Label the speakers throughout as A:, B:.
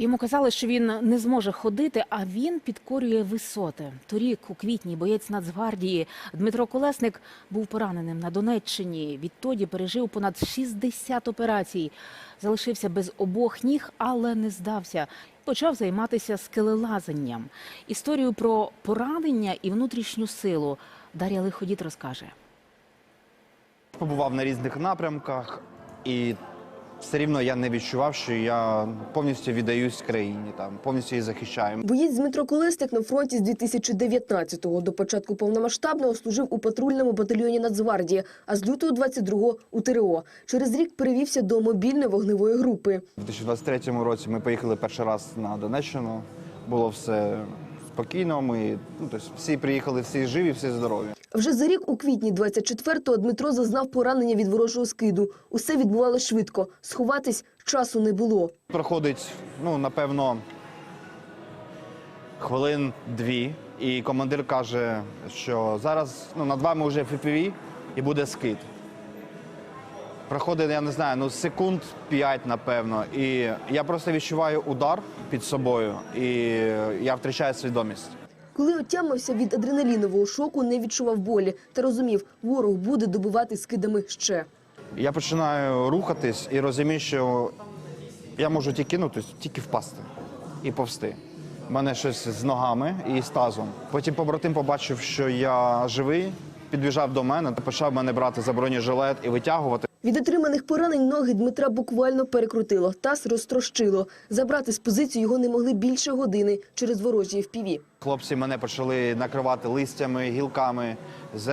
A: Йому казали, що він не зможе ходити, а він підкорює висоти. Торік, у квітні, боєць Нацгвардії Дмитро Колесник був пораненим на Донеччині. Відтоді пережив понад 60 операцій. Залишився без обох ніг, але не здався. Почав займатися скелелазанням. Історію про поранення і внутрішню силу Дар'я Лиходіт розкаже.
B: Побував на різних напрямках, і все рівно я не відчував, що я повністю віддаюсь країні, там повністю її захищаю.
C: Боєць Дмитро Колесник на фронті з 2019-го. До початку повномасштабного служив у патрульному батальйоні Нацгвардії, а з лютого 22-го – у ТРО. Через рік перевівся до мобільної вогневої групи.
B: У 2023 році ми поїхали перший раз на Донеччину. Було все спокійно. Ми ну, тобто всі приїхали, всі живі, всі здорові.
C: Вже за рік у квітні 24-го Дмитро зазнав поранення від ворожого скиду. Усе відбувалося швидко. Сховатись часу не було.
B: Проходить, ну напевно, хвилин дві, і командир каже, що зараз ну, над вами вже FPV і буде скид. Проходить, я не знаю, ну секунд 5, напевно. І я просто відчуваю удар під собою, і я втрачаю свідомість.
C: Коли отямився від адреналінового шоку, не відчував болі та розумів, ворог буде добивати скидами ще.
B: Я починаю рухатись і розумію, що я можу тільки, ну, тобто, тільки впасти і повсти. У мене щось з ногами і з тазом. Потім побратим побачив, що я живий, підбіжав до мене, почав мене брати за бронежилет і витягувати.
C: Від отриманих поранень ноги Дмитра буквально перекрутило, таз розтрощило. Забрати з позиції його не могли більше години через ворожі впіві.
B: Хлопці мене почали накривати листями, гілками,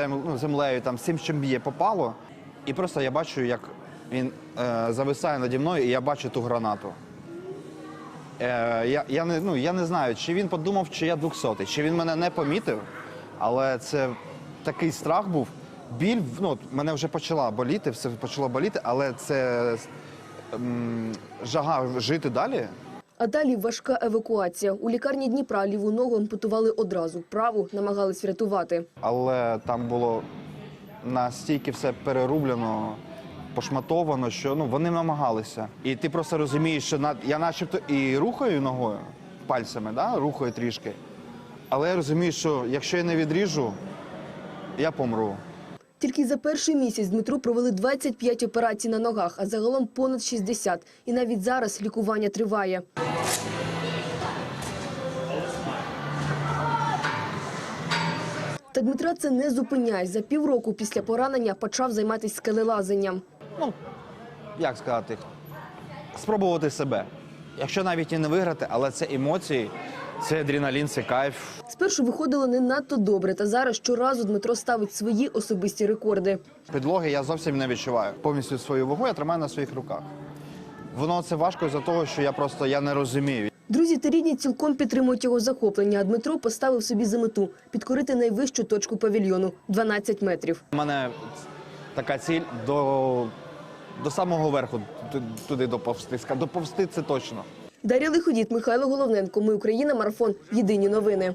B: ну, землею, там всім, чим є, попало. І просто я бачу, як він е, зависає наді мною, і я бачу ту гранату. Е, я, я, не, ну, я не знаю, чи він подумав, чи я двохсотий, чи він мене не помітив, але це такий страх був. Біль, ну, мене вже почала боліти, все почало боліти, але це м, жага жити далі.
C: А далі важка евакуація. У лікарні Дніпра ліву ногу ампутували одразу, праву намагались врятувати.
B: але там було настільки все перерублено, пошматовано, що ну вони намагалися. І ти просто розумієш, що на я начебто і рухаю ногою пальцями, да? рухаю трішки. Але я розумію, що якщо я не відріжу, я помру.
C: Тільки за перший місяць Дмитру провели 25 операцій на ногах, а загалом понад 60. І навіть зараз лікування триває. Та Дмитра це не зупиняє. За півроку після поранення почав займатися скелелазанням.
B: Ну, як сказати, спробувати себе. Якщо навіть і не виграти, але це емоції, це адреналін, це кайф.
C: Спершу виходило не надто добре, та зараз щоразу Дмитро ставить свої особисті рекорди.
B: Підлоги я зовсім не відчуваю. Повністю свою вагу я тримаю на своїх руках. Воно це важко за того, що я просто я не розумію.
C: Друзі та рідні цілком підтримують його захоплення, а Дмитро поставив собі за мету – підкорити найвищу точку павільйону – 12 метрів.
B: У мене така ціль до, до самого верху, туди доповзти. Ска- Доповзти це точно.
C: Дар'я Лиходіт, Михайло Головненко. Ми Україна. Марафон. Єдині новини.